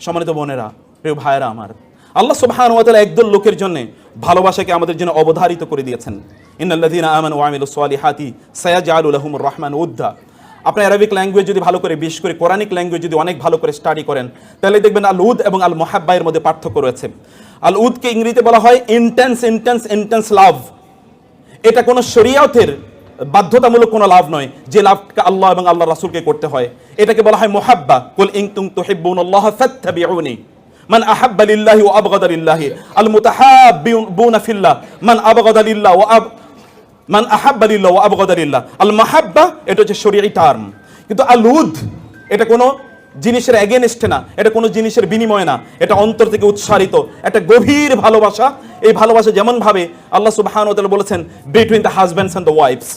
সম্মানিত বোনেরা, প্রিয় ভাইয়েরা আমার, আল্লাহ সুবহান ওয়া তাআলা একদল লোকের জন্য ভালোবাসাকে আমাদের জন্য অবধারিত করে দিয়েছেন। ইন্নাল্লাযীনা আমানু ওয়া আমিলুস সালিহাতি সায়াজআলু লাহুমুর রহমান উদ্দা। আপনি অ্যারাবিক ল্যাঙ্গুয়েজ যদি ভালো করে, বিশেষ করে কোরআনিক ল্যাঙ্গুয়েজ যদি অনেক ভালো করে স্টাডি করেন, তাহলে দেখবেন আল উদ এবং আল মোহাব্বাইয়ের মধ্যে পার্থক্য রয়েছে। আল উদকে ইংরেজিতে বলা হয় ইন্টেন্স ইন্টেন্স ইন্টেন্স লাভ এটা কোনো শরিয়াতের বাধ্যতামূলক কোনো লাভ নয়, যে লাভকে আল্লাহ এবং আল্লাহ রাসুলকে করতে হয়। এটাকে বলা হয় মোহাব্বা। কুল ইং তুম তুহিব্বুনাল্লাহ ফাত্তাবিউনি। মান আহাব্বা লিল্লাহি ওয়া আল মান আব মান আহাব্বা লিল্লাহ ওয়া আল মাহাব্বা, এটা হচ্ছে শরীয়ী টার্ম। কিন্তু আল উদ, এটা কোনো জিনিসের এগেনস্টে না, এটা কোনো জিনিসের বিনিময় না, এটা অন্তর থেকে উৎসারিত, একটা গভীর ভালোবাসা। এই ভালোবাসা যেমন ভাবে আল্লাহ সুবহানাহু ওয়া বলেছেন between the husbands and the wives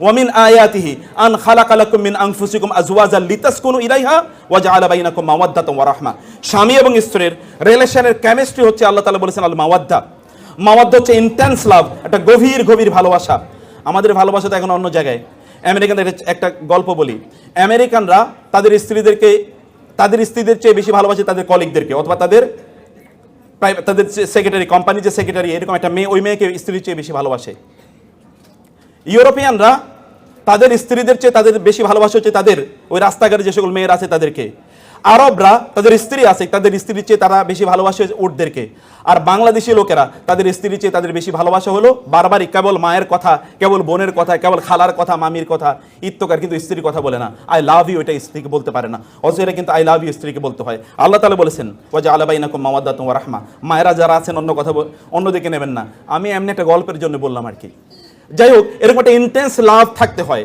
ওয়ামিন আয়াতিহি আন খালাকা লাকুম মিন আনফুসিকুম আজওয়াজাল লিতাসকুনু ইলাইহা ওয়া জাআলা বাইনাকুম মাওয়াদ্দাতাম ওয়া রাহমা স্বামী এবং স্ত্রীর রিলেশনের কেমিস্ট্রি হচ্ছে আল্লাহ তাআলা বলেছেন, আল মাওয়াদ্দা। মাওয়াদ্দা হচ্ছে ইন্টেন্স লাভ একটা গভীর গভীর ভালোবাসা। আমাদের ভালোবাসা তো এখন অন্য জায়গায়। আমেরিকানদের একটা গল্প বলি। আমেরিকানরা তাদের স্ত্রীদেরকে, তাদের স্ত্রীদের চেয়ে বেশি ভালোবাসে তাদের কলিগদেরকে, অথবা তাদের তাদের সেক্রেটারি কোম্পানির যে সেক্রেটারি এরকম একটা মেয়ে, ওই মেয়েকে স্ত্রীর চেয়ে বেশি ভালোবাসে। ইউরোপিয়ানরা তাদের স্ত্রীদের চেয়ে তাদের বেশি ভালোবাসা হচ্ছে তাদের ওই রাস্তাঘাটে যে সকল মেয়েরা আছে তাদেরকে। আরবরা তাদের স্ত্রী আছে, তাদের স্ত্রীর চেয়ে তারা বেশি ভালোবাসে উটদেরকে আর বাংলাদেশি লোকেরা তাদের স্ত্রীর চেয়ে তাদের বেশি ভালোবাসা হলো বারবারই কেবল মায়ের কথা, কেবল বোনের কথা, কেবল খালার কথা, মামির কথা ইত্যকার কিন্তু স্ত্রীর কথা বলে না। আই লাভ ইউ এটা স্ত্রীকে বলতে পারে না। অথচ এটা কিন্তু আই লাভ ইউ স্ত্রীকে বলতে হয়। আল্লাহ তালা বলেছেন ও যে ওয়াজা আলাবাইনাকুম মামাদ্দা তোমার রাহমা মায়েরা যারা আছেন, অন্য কথা অন্যদিকে নেবেন না। আমি এমনি একটা গল্পের জন্য বললাম আর কি। যাই হোক, এরকম একটা ইন্টেন্স লাভ থাকতে হয়।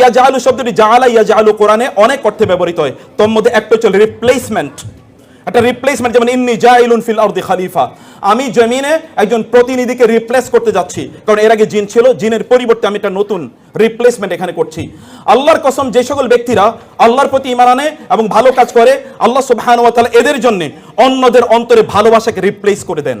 ইয়াজালু শব্দটি জাআলা ইয়াজালু কোরআনে অনেক অর্থে ব্যবহৃত হয়। তোর মধ্যে একটা হচ্ছে রিপ্লেসমেন্ট একটা রিপ্লেসমেন্ট যেমন ইন্নি জাইলুন ফিল খালিফা। আমি জমিনে একজন প্রতিনিধিকে রিপ্লেস করতে যাচ্ছি। কারণ এর আগে জিন ছিল, জিনের পরিবর্তে আমি একটা নতুন রিপ্লেসমেন্ট এখানে করছি। আল্লাহর কসম, যে সকল ব্যক্তিরা আল্লাহর প্রতি ইমান আনে এবং ভালো কাজ করে, আল্লাহ সুবহানাহু ওয়া তাআলা এদের জন্য অন্যদের অন্তরে ভালোবাসাকে রিপ্লেস করে দেন।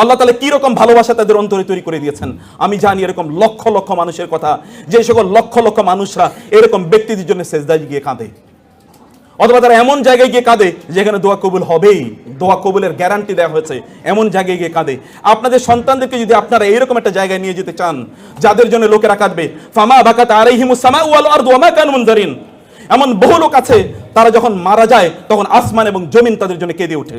আল্লাহ তালা কি রকম ভালোবাসা তাদের অন্তরে তৈরি করে দিয়েছেন? আমি জানি এরকম লক্ষ লক্ষ মানুষের কথা, যে সকল লক্ষ লক্ষ মানুষরা এরকম ব্যক্তিদের জন্য সেজদায় গিয়ে কাঁদে। অথবা তারা এমন জায়গায় গিয়ে কাঁদে, যেখানে দোয়া কবুল হবেই। দোয়া কবুলের গ্যারান্টি দেওয়া হয়েছে, এমন জায়গায় গিয়ে কাঁদে। আপনাদের সন্তানদেরকে যদি আপনারা এইরকম একটা জায়গায় নিয়ে যেতে চান, যাদের জন্য লোকেরা কাঁদবে, ফামা বাকাত আলাইহিমুস সামা ওয়াল আরদু ওয়া মা কানু এমন বহু লোক আছে, তারা যখন মারা যায়, তখন আসমান এবং জমিন তাদের জন্য কেঁদে ওঠে।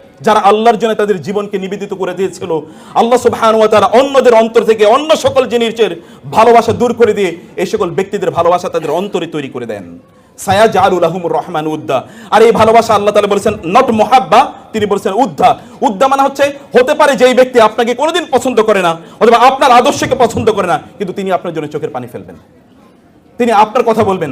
যারা আল্লাহর জন্য তাদের জীবনকে নিবেদিত করে দিয়েছিল, আল্লাহ সুবহান ওয়া তাআলা অন্যদের অন্তর থেকে অন্য সকল জিনিসের ভালোবাসা দূর করে দিয়ে এই সকল ব্যক্তিদের ভালোবাসা তাদের অন্তরে তৈরি করে দেন। সায়া জালুল আহমুর রহমান উদ্দা। আর এই ভালোবাসা আল্লাহ তাআলা বলেছেন নট মোহাব্বা তিনি বলেছেন উদ্দা। উদ্দা মানে হচ্ছে, হতে পারে যে এই ব্যক্তি আপনাকে কোনোদিন পছন্দ করে না, অথবা আপনার আদর্শকে পছন্দ করে না, কিন্তু তিনি আপনার জন্য চোখের পানি ফেলবেন। তিনি আপনার কথা বলবেন।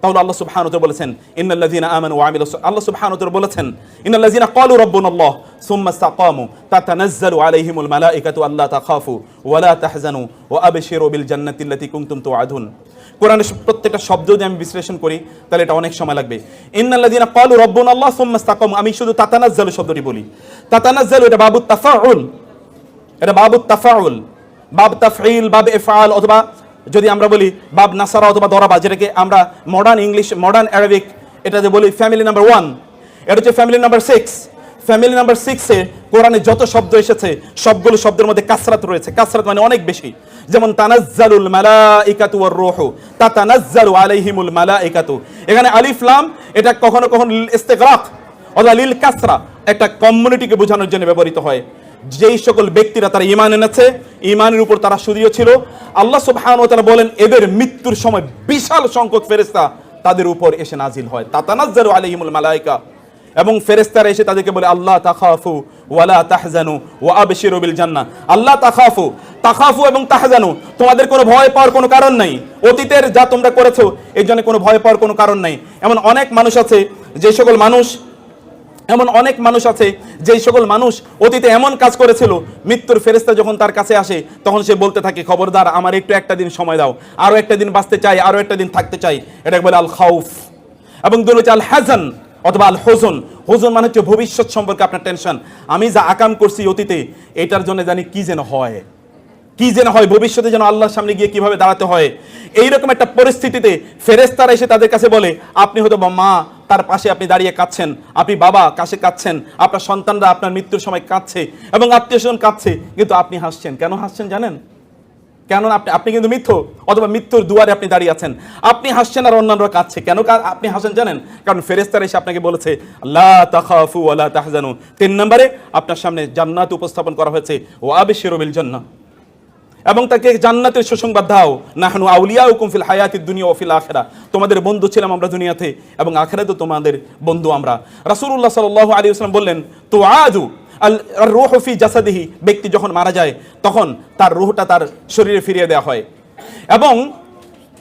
তাহলে আল্লাহ সুবহানাহু বলেছেন, ইন্নাল্লাযীনা আমানু ওয়া আমিলুস আল্লাহ সুবহানাহু বলেছেন, ইন্নাল্লাযীনা ক্বালু রাব্বুনাল্লাহ সুম্মা ইসতাকামু তাতানাজ্জালু আলাইহিমুল মালাইকাতু আল্লা তাখাফু ওয়া লা তাহজানু ওয়া আবশিরু বিল জান্নাতি আল্লাতী কুনতুম তুআদুন। কোরআনের প্রত্যেকটা শব্দ যদি আমি বিশ্লেষণ করি, তাহলে এটা অনেক সময় লাগবে। ইন্নাল্লাযীনা ক্বালু রাব্বুনাল্লাহ সুম্মা ইসতাকামু আমি শুধু তাতানাজ্জালু শব্দটি বলি। তাতানাজ্জালু এটা বাবু তাফাউল। এটা বাবু তাফাউল। বাব তাফঈল, বাব ইফআল অথবা যদি আমরা বলি বাব নাসারা অথবা দরাবা, যেটাকে আমরা মডার্ন ইংলিশ মডার্ন অ্যারাবিক এটাতে বলি ফ্যামিলি নাম্বার ওয়ান এটা হচ্ছে family number six family number সিক্সে কোরআনে যত শব্দ এসেছে, সবগুলো শব্দের মধ্যে কাসরাত রয়েছে। কাসরাত মানে অনেক বেশি। যেমন, তানাজ্জালুল মালা ইকাতু ওয়ার রূহু, তাতানাজ্জালু আলাইহিমুল মালাইকাতু। এখানে আলিফ, লাম, এটা কখনো কখনো ইস্তেগরাক অথবা লিল কাসরা, একটা কমিউনিটিকে বোঝানোর জন্য ব্যবহৃত হয়। যেই সকল ব্যক্তিরা তারা ইমান এনেছে ইমানের উপর তারা সুদীয় ছিল। আল্লাহ সুবহানাহু ওয়া তাআলা বলেন, এদের মৃত্যুর সময় বিশাল সংখ্যক ফেরেশতা তাদের উপর এসে নাজিল হয়। তাতানাজ্জালু আলাইহিমুল মালাইকা। এবং ফেরেশতারা এসে তাদেরকে বলে, আল্লাহ তাখাফু ওয়ালা তাহজানু ওয়া আবশিরু বিল জান্নাহ। আল্লাহ তাখাফু তাখাফু এবং তাহজানু, তোমাদের কোনো ভয় পাওয়ার কোনো কারণ নাই। অতীতের যা তোমরা করেছ, এর জন্য কোনো ভয় পাওয়ার কোনো কারণ নাই। এমন অনেক মানুষ আছে, যে সকল মানুষ এমন অনেক মানুষ আছে, যেই সকল মানুষ অতীতে এমন কাজ করেছিল, মৃত্যুর ফেরেস্তা যখন তার কাছে আসে, তখন সে বলতে থাকে, খবরদার, আমার একটু একটা দিন সময় দাও আরও একটা দিন বাঁচতে চাই আরও একটা দিন থাকতে চাই। এটাকে বলে আল খাউফ এবং দুল হচ্ছে আল হাজান অথবা আল হোজন হোজন মানে হচ্ছে ভবিষ্যৎ সম্পর্কে আপনার টেনশন। আমি যা আকাম করছি অতীতে, এটার জন্য জানি কি যেন হয়। কি যেন হয়, ভবিষ্যতে যেন আল্লাহর সামনে গিয়ে কীভাবে দাঁড়াতে হয়। এইরকম একটা পরিস্থিতিতে ফেরেস্তারা এসে তাদের কাছে বলে, আপনি হয়তো বা মা তার পাশে আপনি দাঁড়িয়ে কাঁদছেন, আপনি বাবা কাছে কাঁদছেন, আপনার সন্তানরা আপনার মৃত্যুর সময় কাঁদছে এবং আত্মীয় স্বজন কাঁদছে, কিন্তু আপনি হাসছেন। কেন হাসছেন জানেন? কেন আপনি আপনি কিন্তু মিথ্য, অথবা মৃত্যুর দুয়ারে আপনি দাঁড়িয়ে আছেন। আপনি হাসছেন আর অন্যান্যরা কাঁদছে। কেন আপনি হাসেন জানেন? কারণ ফেরেস্তার এসে আপনাকে বলেছে, লা তাখাফু ওয়ালা তাহজানু। তিন নম্বরে আপনার সামনে জান্নাত উপস্থাপন করা হয়েছে ও আবিশিরু বিল জান্নাহ। এবং তাকে জান্নাতের সুসংবাদ দাও। নাহানু আউলিয়া ফিল হায়াতি দুনিয়া ও ফিল আখেরা। তোমাদের বন্ধু ছিলাম আমরা দুনিয়াতে এবং আখেরা তো তোমাদের বন্ধু আমরা। রাসুল্লাহ সাল আলী ওয়াসাল্লাম বললেন তো আজু আল রোহ ফি জাসাদিহি। ব্যক্তি যখন মারা যায়, তখন তার রোহটা তার শরীরে ফিরিয়ে দেওয়া হয়। এবং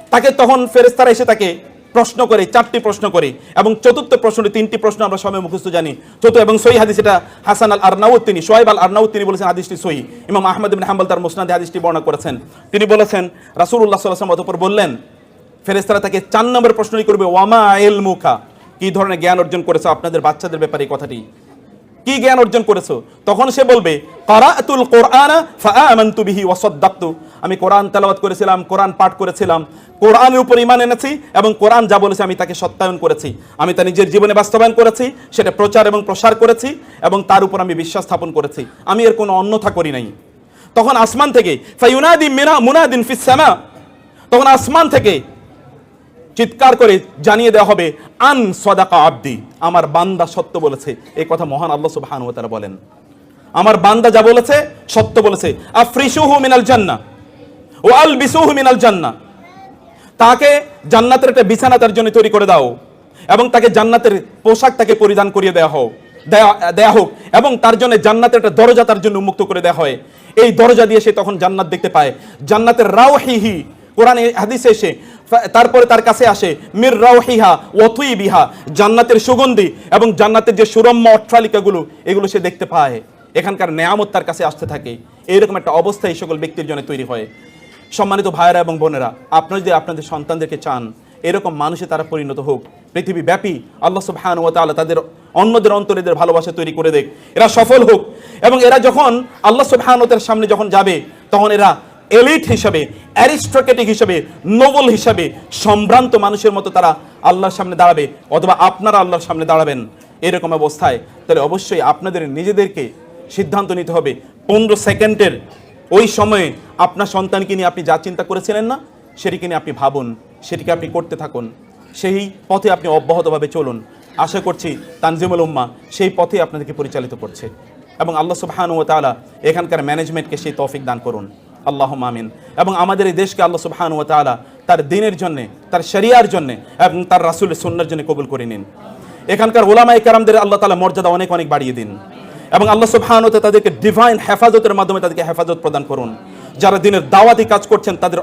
তাকে তখন ফেরেস্তারা এসে তাকে প্রশ্ন করে, চারটি প্রশ্ন করে এবং চতুর্থ প্রশ্নটি, তিনটি প্রশ্ন আমরা সময় মুখস্থ জানি। চতুর্থ এবং সই হাদিস এটা হাসান আল আরনাউদ তিনি সোয়েব আল আরনাউদ তিনি বলেছেন হাদিসটি সই ইমাম আহমদ বিন হাম্বল তার মুসনাদে হাদিসটি বর্ণনা করেছেন। তিনি বলেছেন সাল্লাল্লাহু আলাইহি ওয়াসাল্লাম বললেন ফেরেস্তারা তাকে চার নম্বর প্রশ্নই করবে ওয়ামা এল মুখা কি ধরনের জ্ঞান অর্জন করেছে আপনাদের বাচ্চাদের ব্যাপারে কথাটি? কি জ্ঞান অর্জন করেছ? তখন সে বলবে, কারাতুল কোরআনা ফাআমানতু বিহি আমি কোরআন তেলাওয়াত করেছিলাম, কোরআন পাঠ করেছিলাম, কোরআনের উপর ইমান এনেছি এবং কোরআন যা বলেছে আমি তাকে সত্যায়ন করেছি। আমি তা নিজের জীবনে বাস্তবায়ন করেছি, সেটা প্রচার এবং প্রসার করেছি এবং তার উপর আমি বিশ্বাস স্থাপন করেছি। আমি এর কোনো অন্যথা করি নাই। তখন আসমান থেকে ফায়ুনাদি মিনা, মুনাদিন ফিস তখন আসমান থেকে চিৎকার করে জানিয়ে দেওয়া হবে, আন সদাকা আব্দি। আমার বান্দা সত্য বলেছে। এই কথা মহান আল্লাহ সুবহানাহু ওয়া তাআলা বলেন। আমার বান্দা যা বলেছে, সত্য বলেছে। আফরিসুহু মিনাল জান্নাহ ও আলবিসুহু মিনাল জান্নাহ। তাকে জান্নাতের একটা বিছানা তার জন্য তৈরি করে দাও এবং তাকে জান্নাতের পোশাক তাকে পরিধান করিয়ে দেওয়া হোক, দেয়া হোক এবং তার জন্য জান্নাতের একটা দরজা তার জন্য উন্মুক্ত করে দেওয়া হয়। এই দরজা দিয়ে সে তখন জান্নাত দেখতে পায়। জান্নাতের রাওহিহি কোরআনে হাদিসে এসে তারপরে তার কাছে আসে, মির রাওহিহা ওয়াতুই বিহা জান্নাতের সুগন্ধি এবং জান্নাতের যে সুরম্য অট্টালিকাগুলো, এগুলো সে দেখতে পায়। এখানকার নেয়ামত তার কাছে আসতে থাকে। এইরকম একটা অবস্থা এই সকল ব্যক্তির জন্য তৈরি হয়। সম্মানিত ভাইয়েরা এবং বোনেরা, আপনারা যদি আপনাদের সন্তানদেরকে চান, এরকম মানুষে তারা পরিণত হোক। পৃথিবী ব্যাপী আল্লাহ সুবহানাহু ওয়া তাআলা তাদের অন্যদের অন্তরে এদের ভালোবাসা তৈরি করে দেখ। এরা সফল হোক এবং এরা যখন আল্লাহ সুবহানাহু ওয়া সামনে যখন যাবে, তখন এরা এলিট হিসাবে অ্যারিস্ট্রোক্রেটিক হিসাবে, নোবেল হিসাবে সম্ভ্রান্ত মানুষের মতো তারা আল্লাহর সামনে দাঁড়াবে অথবা আপনারা আল্লাহর সামনে দাঁড়াবেন এরকম অবস্থায়। তাহলে অবশ্যই আপনাদের নিজেদেরকে সিদ্ধান্ত নিতে হবে পনেরো সেকেন্ডের ওই সময়ে আপনার সন্তানকে নিয়ে আপনি যা চিন্তা করেছিলেন না, সেটিকে নিয়ে আপনি ভাবুন, সেটিকে আপনি করতে থাকুন। সেই পথে আপনি অব্যাহতভাবে চলুন। আশা করছি তানজিমুল উম্মা সেই পথে আপনাদেরকে পরিচালিত করছে। এবং আল্লাহ সুবহানু ওয়া তাআলা এখানকার ম্যানেজমেন্টকে সেই তৌফিক দান করুন। আল্লাহ আমিন। এবং আমাদের এই দেশকে আল্লাহ সুবহানু ওয়া তাআলা তার দিনের জন্যে, তার শরিয়ার জন্যে এবং তার রাসূলের সুন্নার জন্য কবুল করে নিন। এখানকার ওলামায়ে কেরামদের আল্লাহ তাআলা মর্যাদা অনেক অনেক বাড়িয়ে দিন। এবং আল্লাহ সুবহানাহু তাদেরকে ডিভাইন হেফাজতের মাধ্যমে তাদেরকে হেফাজত প্রদান করুন। যারা দিনের দাওয়াতি কাজ করছেন, তাদের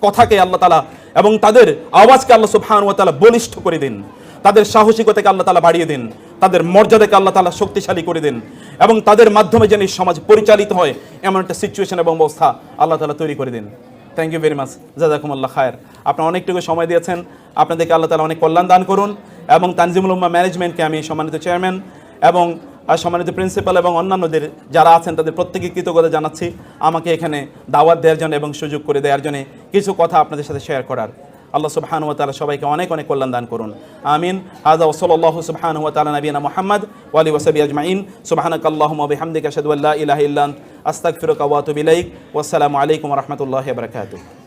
কথাকে আল্লাহ তালা এবং তাদের আওয়াজকে আল্লাহ সুবহানাহু ওয়া তাআলা বলিষ্ঠ করে দিন। তাদের সাহসিকতাকে আল্লাহ তালা বাড়িয়ে দিন। তাদের মর্যাদাকে আল্লাহ তালা শক্তিশালী করে দিন এবং তাদের মাধ্যমে যেন সমাজ পরিচালিত হয়, এমন একটা সিচুয়েশন এবং অবস্থা আল্লাহ তালা তৈরি করে দিন। থ্যাংক ইউ ভেরি মাচ জাজাকুম আল্লাহ খায়ের। আপনারা অনেকটুকু সময় দিয়েছেন। আপনাদেরকে আল্লাহ তালা অনেক কল্যাণ দান করুন এবং তানজিমুল উম্মা ম্যানেজমেন্টকে আমি সম্মানিত চেয়ারম্যান এবং সম্মানিত প্রিন্সিপাল এবং অন্যান্যদের যারা আছেন, তাদের প্রত্যেকে কৃতজ্ঞতা জানাচ্ছি। আমাকে এখানে দাওয়াত দেওয়ার জন্য এবং সুযোগ করে দেওয়ার জন্য কিছু কথা আপনাদের সাথে শেয়ার করার। আল্লাহ সুবহান ওয়া তাআলা সবাইকে অনেক অনেক কল্যাণ দান করুন। আমিন। হাযা ওয়া সাল্লাল্লাহু সুবহান ওয়া তাআলা নবিয়ানা মুহাম্মদ ওয়া আলিহি ওয়া সাহবিহি আজমাইন। সুবহানাকা আল্লাহুম্মা ওয়া বিহামদিকা আশহাদু আল্লা ইলাহা ইল্লা আস্তাগফিরুকা ওয়া আতুবু ইলাইক। ওয়াসসালামু আলাইকুম ওয়া রাহমাতুল্লাহি ওয়া